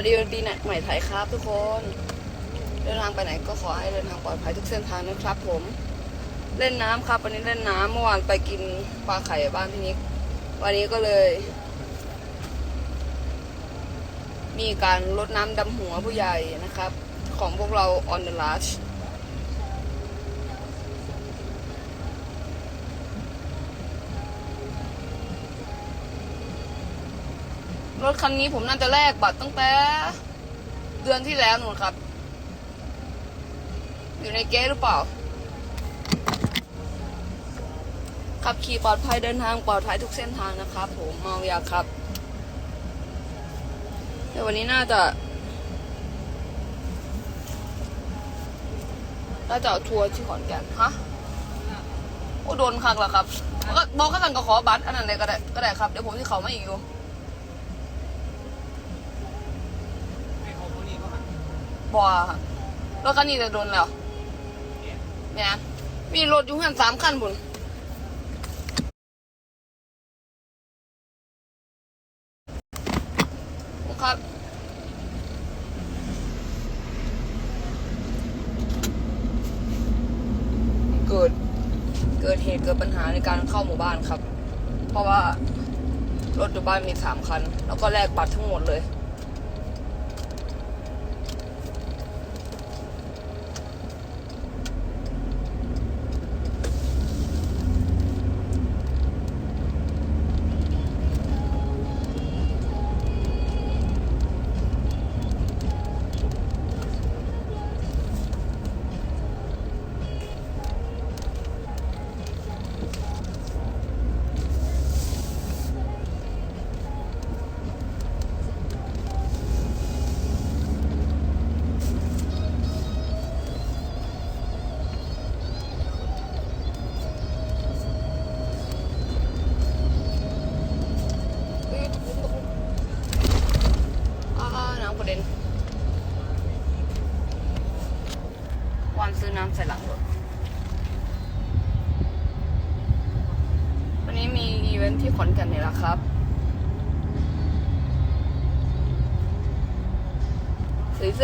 สวัสดีวันปีใหม่ไทยครับทุกคน เดินทางไปไหนก็ขอให้เดินทางปลอดภัยทุกเส้นทางนะครับ ผม เล่นน้ำครับ วันนี้เล่นน้ำเมื่อวานไปกินปลาไข่บ้านพี่นิก วันนี้ก็เลย มีการลดน้ำดำหัวผู้ใหญ่นะครับ ของพวกเรา on the large ถคันนี้ผมน่าจะแลกบัตรตั้งแต่ เดือนที่แล้วนู่นครับ อยู่ในเก๊หรือเปล่า ขับขี่ปลอดภัยเดินทางปลอดภัยทุกเส้นทางนะครับผมเมายาครับแต่วันนี้น่าจะน่าจะเอาทัวร์ที่ขอนแก่นฮะโอ้โดนคักแล้วครับบอกก็บอกกันก็ขอบัตรอันนั้นเลยก็ได้ก็ได้ครับ เดี๋ยวผมที่เขาไมาอีกอยู่ ไม่เอาเขานี่ก็หัน บัวค่ะรถคันนี้จะโดนแล้วเนี่ยแม่มีรถอยู่หันสามคันบุญครับเกิดเกิดเหตุเกิดปัญหาในการเข้าหมู่บ้านครับ เพราะว่ารถอยู่บ้านมีสามคัน แล้วก็แลกบัตรทั้งหมดเลย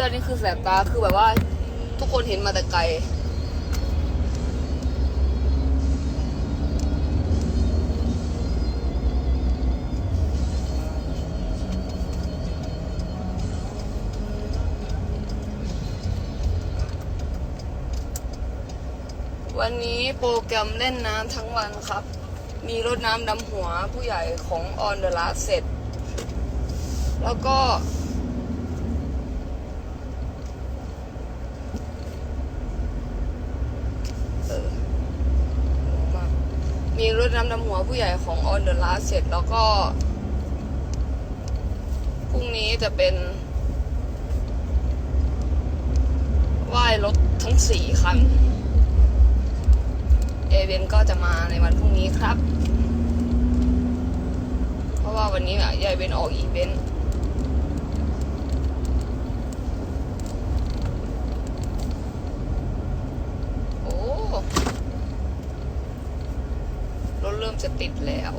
สีเสื้อนี่คือแสบตาคือแบบว่า ทุกคนเห็นมาแต่ไกลวันนี้โปรแกรมเล่นน้ำทั้งวันครับ มีรดน้ำดำหัวผู้ใหญ่ของออนเดอะลาเสร็จ แล้วก็ เอองงมาก มีรดน้ำดำหัวผู้ใหญ่ของออนเดอะลาเสร็จแล้วก็พรุ่งนี้จะเป็นไหว้รถทั้งสี่คัน เอเวนก็จะมาในวันพรุ่งนี้ครับ เพราะว่าวันนี้อะยายเวนออกอีเวนต์โอ้รถ เริ่มจะติดแล้ว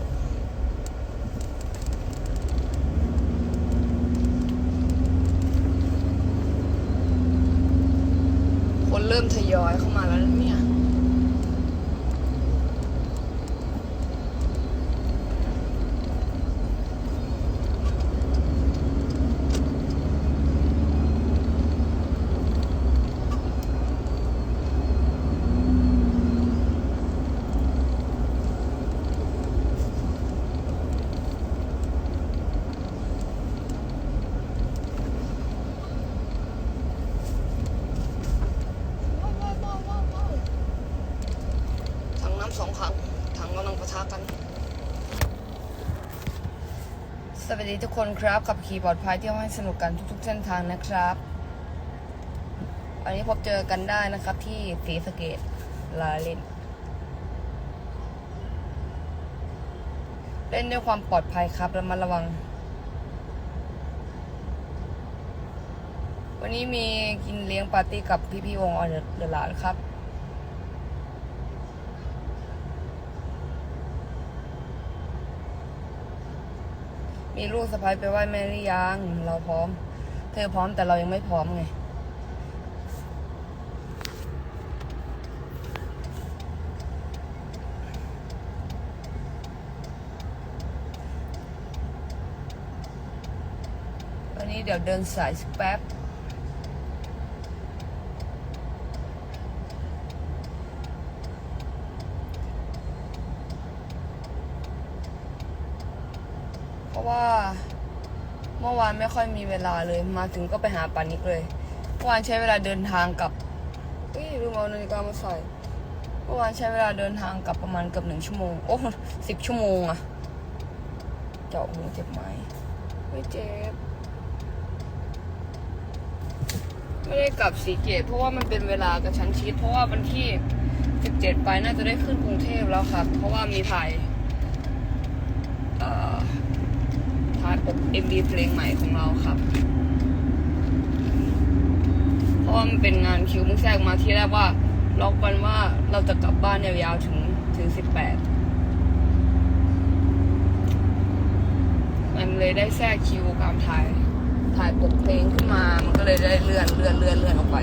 คนเริ่มทยอยเข้ามาแล้วเนี่ย ว้าวว้าวว้าวว้าวว้าวถังน้ำสองถังถังกำลังปะทะกัน สวัสดีทุกคนครับขับขี่ปลอดภัยเที่ยวให้สนุกกันทุกๆเส้นทางนะครับวันนี้พบเจอกันได้นะครับที่ศรีสเกดลาเล่น เล่นด้วยความปลอดภัยครับระมัดระวัง วันนี้มีกินเลี้ยงปาร์ตี้กับพี่ๆวงออนเดอะลานครับ มีลูกสะพ้ายไปไหว้แม่หรือยังเราพร้อม เธอพร้อมแต่เรายังไม่พร้อมไงวันนี้เดี๋ยวเดินสายสักแป๊บ เพราะ ว่า เมื่อวานไม่ค่อยมีเวลาเลย มาถึงก็ไปหาปานิกเลยเมื่อวานใช้เวลาเดินทางกับเฮ้ยลืมเอานาฬิกามาใส่เมื่อวานใช้เวลาเดินทางกับประมาณเกือบหนึ่งชั่วโมง โอ้สิบชั่วโมงอะเจาะหูเจ็บไหมไม่เจ็บไม่ได้กลับสีเกตเพราะว่ามันเป็นเวลากระชั้นชิดเพราะว่าวันที่ 17 ไปน่าจะได้ขึ้นกรุงเทพแล้วครับ เพราะว่ามีถ่ายเอ่อ ถ่ายปก MV เพลงใหม่ของเราครับ เพราะว่ามันเป็นงานคิวมุกแทรกมาที่แรกว่าล็อกกันว่าเราจะกลับบ้านยาวๆถึงถึง18มันเลยได้แทรกคิวการถ่ายถ่ายปกเพลงขึ้นมา มันก็เลยได้เลื่อนเลื่อนเลื่อนเลื่อนออกไป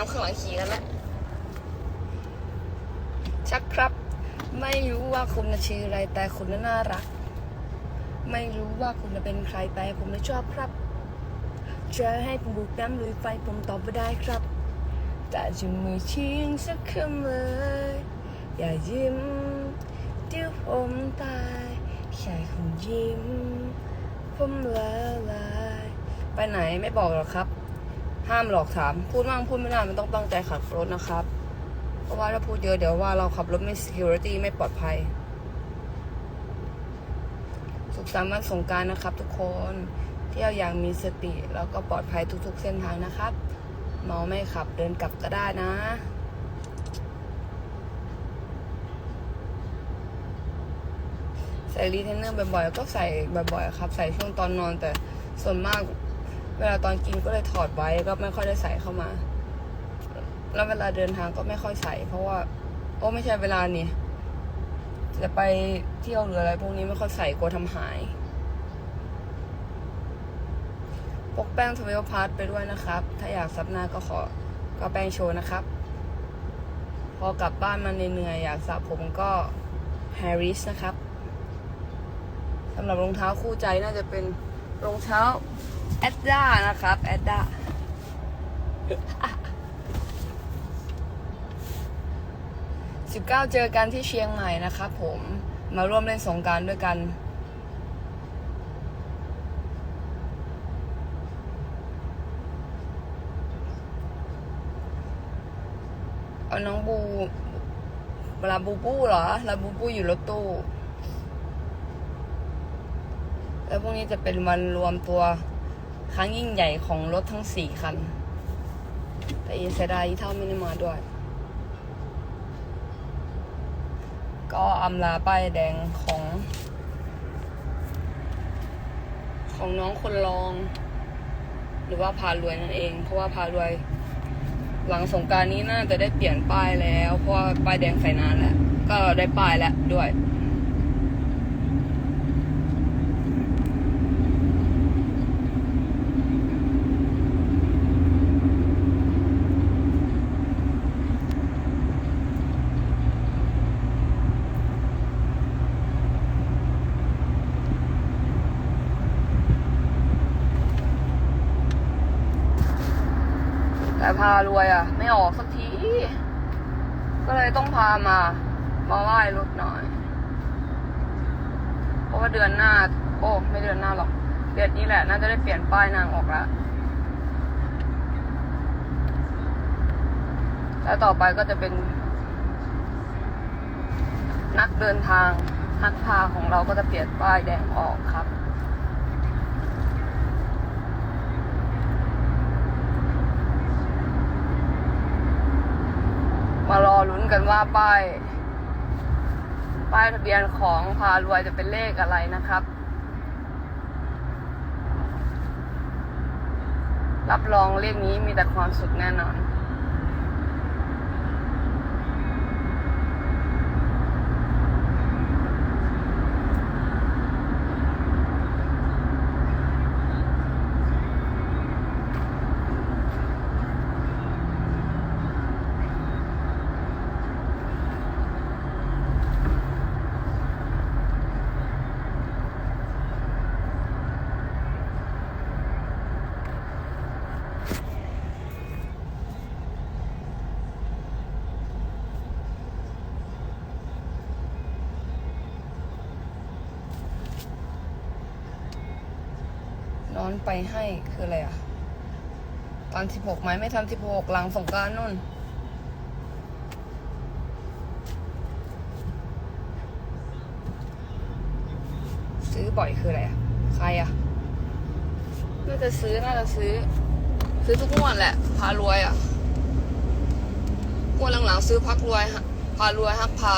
น้ำข้างหลังขี่กันแล้วชักครับ ไม่รู้ว่าคุณนะชื่ออะไรแต่คุณน่ะน่ารัก ไม่รู้ว่าคุณน่ะเป็นใครแต่ผมน่ะชอบครับจะให้ผมบุกน้ำลุยไฟผมตอบไม่ได้ครับ แต่จะมือชิงสักคำเลย อย่ายิ้มเดี๋ยวผมตายแค่คุณยิ้ม ผมละลาย ไปไหนไม่บอกหรอกครับ ห้ามหลอกถาม พูดบ้างพูดไม่ได้มันต้องตั้งใจขับรถนะครับ เพราะว่าถ้าพูดเยอะเดี๋ยวว่าเราขับรถไม่ security ไม่ปลอดภัย สุขสันต์วันสงการนะครับ ทุกคนเที่ยวอย่างมีสติแล้วก็ปลอดภัยทุก ๆ เส้นทางนะครับเมาไม่ขับเดินกลับก็ได้นะใส่รีเทนเนอร์บ่อยๆ ก็ใส่บ่อยๆ ครับ ใส่ช่วงตอนนอนแต่ส่วนมาก เวลาตอนกินก็เลยถอดไว้ก็ไม่ค่อยได้ใส่เข้ามา แล้วเวลาเดินทางก็ไม่ค่อยใส่ เพราะว่า โอ้ไม่ใช่เวลานี่จะไปเที่ยวหรืออะไร พวกนี้ไม่ค่อยใส่กลัวทำหายพกแป้งทเวลพาร์ไปด้วยนะครับ ถ้าอยากซับหน้าก็ขอก็แป้งโชว์นะครับ พอกลับบ้านมาเหนื่อยๆอยากสระผมก็แฮร์ริสนะครับสำหรับรองเท้าคู่ใจน่าจะเป็นรองเท้า แอดด้านะครับแอดด้าสิบเก้าเจอกันที่เชียงใหม่นะครับผมมาร่วมเล่นสงการด้วยกัน เอาน้องบูลาบูบูเหรอลาบูบูอยู่รถตู้ แล้วพรุ่งนี้จะเป็นวันรวมตัว ครั้งยิ่งใหญ่ของรถทั้งสี่คัน แต่เอีเซดายอีเท่าไม่ได้มาด้วย ก็อำลาป้ายแดงของ ของน้องคนรอง หรือว่าพารวยนั่นเอง เพราะว่าพารวย หลังสงการนี้น่าจะได้เปลี่ยนป้ายแล้ว เพราะว่าป้ายแดงใส่นานแล้ว ก็ได้ป้ายแล้วด้วย พารวยอะ ไม่ออกสักที ก็เลยต้องพามา มาไหว้รถหน่อย เพราะว่าเดือนหน้า โอ้ไม่เดือนหน้าหรอก เดือนนี้แหละน่าจะได้เปลี่ยนป้ายนางออกแล้วแล้วต่อไปก็จะเป็น นักเดินทางนักพาของเราก็จะเปลี่ยนป้ายแดงออกครับ มารอ ลุ้นกันว่าป้ายป้ายทะเบียนของพารวยจะเป็นเลขอะไรนะครับ รับรองเลขนี้มีแต่ความสุขแน่นอน น อนไปให้คืออะไรอะตอนสิบหกไหมไม่ทำสิบหกหลังสงการนู่นซื้อบ่อยคืออะไรอะใครอะน่าจะซื้อน่าจะซื้อ ซื้อทุกงวดแหละ พารวยอะงวดหลังๆซื้อพักรวย พารวยฮักพา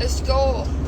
let's go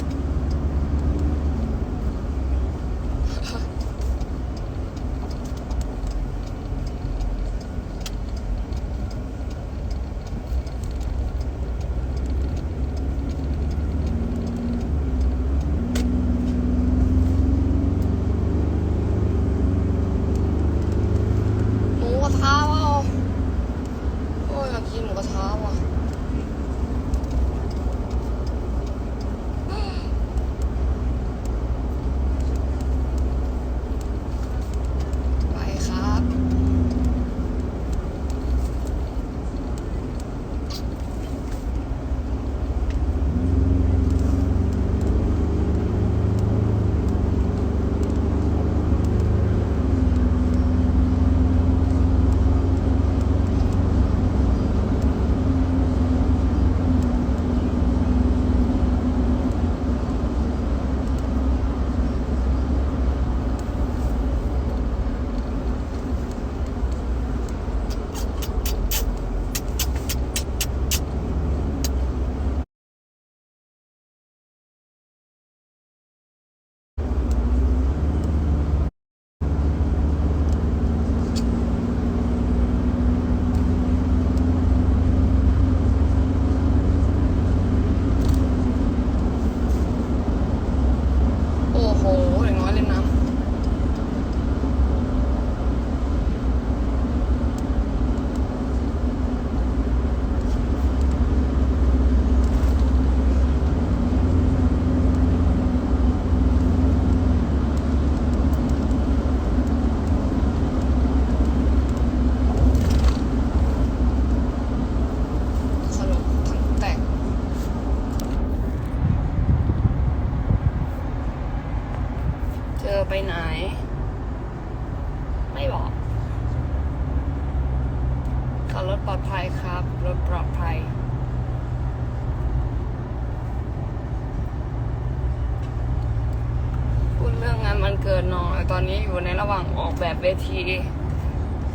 มันเกิดหน่อย ตอนนี้อยู่ในระหว่างออกแบบเวที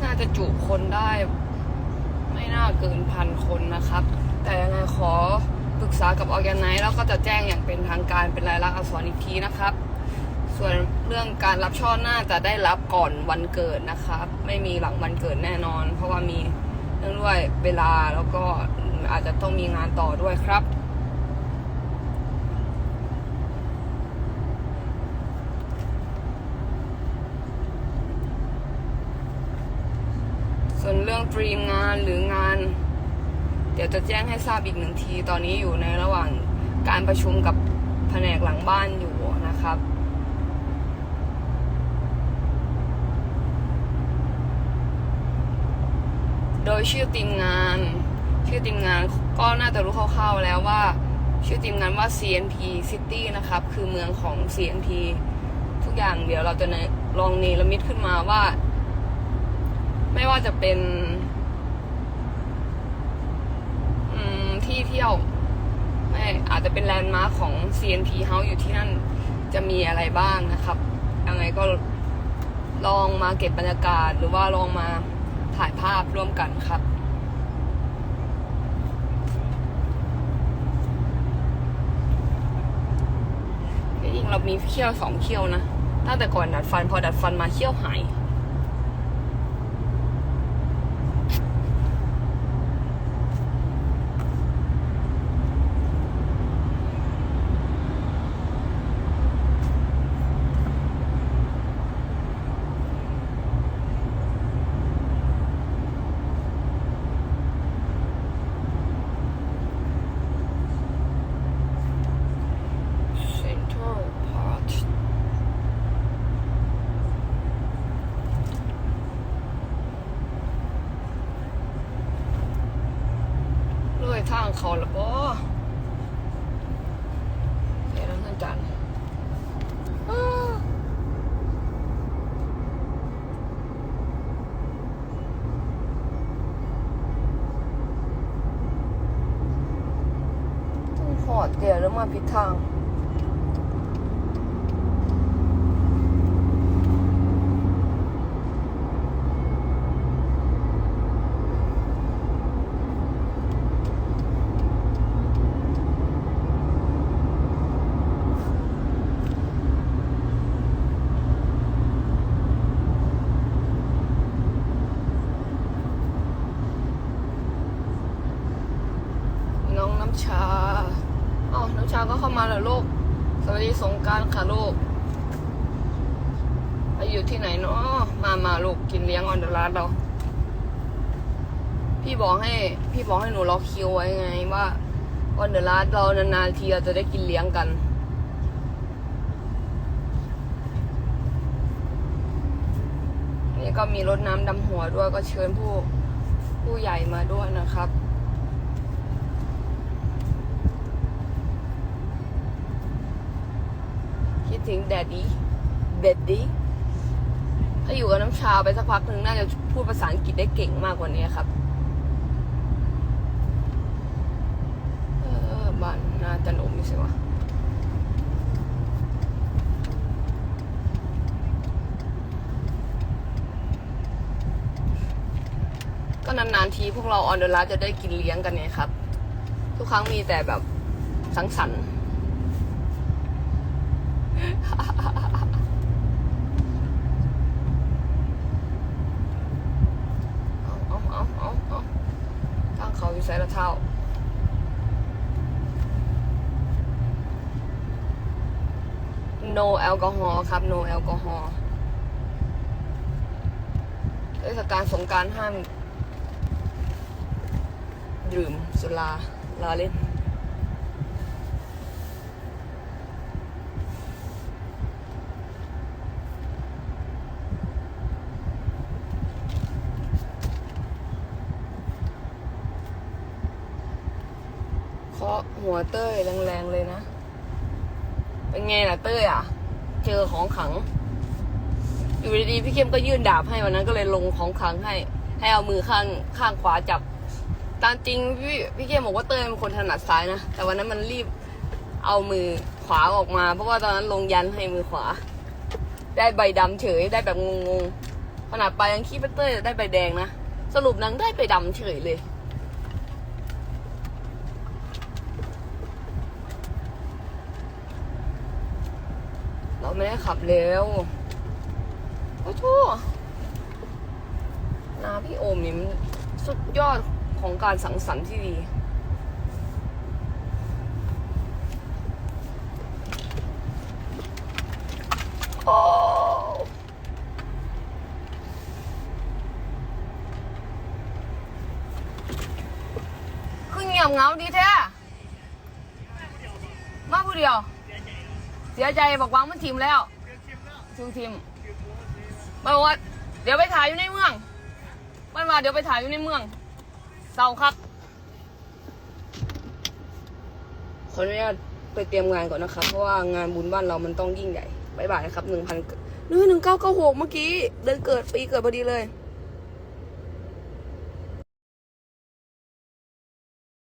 น่าจะจุคนได้ ไม่น่าเกินพันคนนะครับ แต่ยังไงขอปรึกษากับออแกไนแล้วก็จะแจ้งอย่างเป็นทางการเป็นรายลักษณ์อักษรอีกทีนะครับ ส่วนเรื่องการรับช่อน่าจะได้รับก่อนวันเกิดนะครับ ไม่มีหลังวันเกิดแน่นอน เพราะว่ามีเรื่องด้วยเวลาแล้วก็อาจจะต้องมีงานต่อด้วยครับ ส่วนเรื่องเตรีมงานหรืองาน เดี๋ยวจะแจ้งให้ทราบอีกหนึ่งที ตอนนี้อยู่ในระหว่างการประชุมกับแผนกหลังบ้านอยู่นะครับโดยชื่อทีมงาน ชื่อทีมงานก็น่าจะรู้คร่าวๆแล้วว่า ชื่อทีมงานว่า CNP City นะครับ คือเมืองของ CNP ทุกอย่างเดี๋ยวเราจะลองเนรมิตขึ้นมาว่า ไม่ว่าจะเป็น อืมที่เที่ยวไม่อาจจะเป็นแลนด์มาร์คของ CNP House อยู่ที่นั่นจะมีอะไรบ้างนะครับยังไงก็ลองมาเก็บบรรยากาศ หรือว่าลองมาถ่ายภาพร่วมกันครับจริงเรามีเขี้ยวสองเขี้ยวนะตั้งแต่ก่อนดัดฟันพอดัดฟันมาเขี้ยวหาย Central Park เลยทางเขาละบ่เดี๋ยวเราจันอ้าต้องห อดเดี๋ยวแล้วมาผิดทาง องน้ำชาอ๋อน้ำชาก็เข้ามาแล้วลูก สวัสดีสงกรารค่ะลูกไปอยู่ที่ไหนเนาะมามา ลูกกินเลี้ยงออนเดอะร้านเรา พี่บอกให้ พี่บอกให้หนูรอคิวไว้ไงว่าออนเดอะร้านเรานานๆทีเราจะได้กินเลี้ยงกันนี่ก็มีรถน้ำดำหัวด้วยก็เชิญผู้ผู้ใหญ่มาด้วยนะครับคิดถึงแดดดี้แดดดี้ ถ้าอยู่กับน้ำชาไปสักพักหนึ่งน่าจะพูดภาษาอังกฤษได้เก่งมากกว่านี้ครับเออบ้านน่าจะหนมอยู่สิวะก็นานๆทีพวกเราออนเดอร์ลาจะได้กินเลี้ยงกันเนี่ยครับ ทุกครั้งมีแต่แบบสังสรรค์ เอาเอาเอาเอาเอาทางเขาอยู่ ใส่ละเท่า no แอลกอฮอล์ครับ no แอลกอฮอล์เทศกาลสงการห้าม ดื่มสุราลาเล่น เคาะหัวเต้ยแรงๆเลยนะ เป็นไงล่ะเต้ยอะ เจอของขัง อยู่ดีๆพี่เข้มก็ยื่นดาบให้วันนั้นก็เลยลงของขังให้ ให้เอามือข้างข้างขวาจับ ตามจริงพี่พี่เข้มบอกว่าเต้ยเป็นคนถนัดซ้ายนะ แต่วันนั้นมันรีบเอามือขวาออกมา เพราะว่าตอนนั้นลงยันให้มือขวา ได้ใบดำเฉยได้แบบงงๆขนาดไปยังคิดว่าเต้ยได้ใบแดงนะ สรุปนางได้ใบดำเฉยเลย เราไม่ได้ ขับเร็วโอ้โหนาพี่โอมนี่มันสุดยอดของการสังสรรค์ที่ดี โอ้คือเงียบเหงาดีแท้ มาผู้เดียว เสียใจบอกวางมันทีมแล้วทีมทีมมันบอกว่าเดี๋ยวไปถ่ายอยู่ในเมืองมันมาเดี๋ยวไปถ่ายอยู่ในเมืองเศร้าครับขออนุญาตไปเตรียมงานก่อนนะครับ เพราะว่างานบุญบ้านเรามันต้องยิ่งใหญ่บายบายนะครับหนึ่งพันหนึ่งหนึ่งเก้าเก้าหกเมื่อกี้เดือนเกิดปีเกิดพอดีเลยเ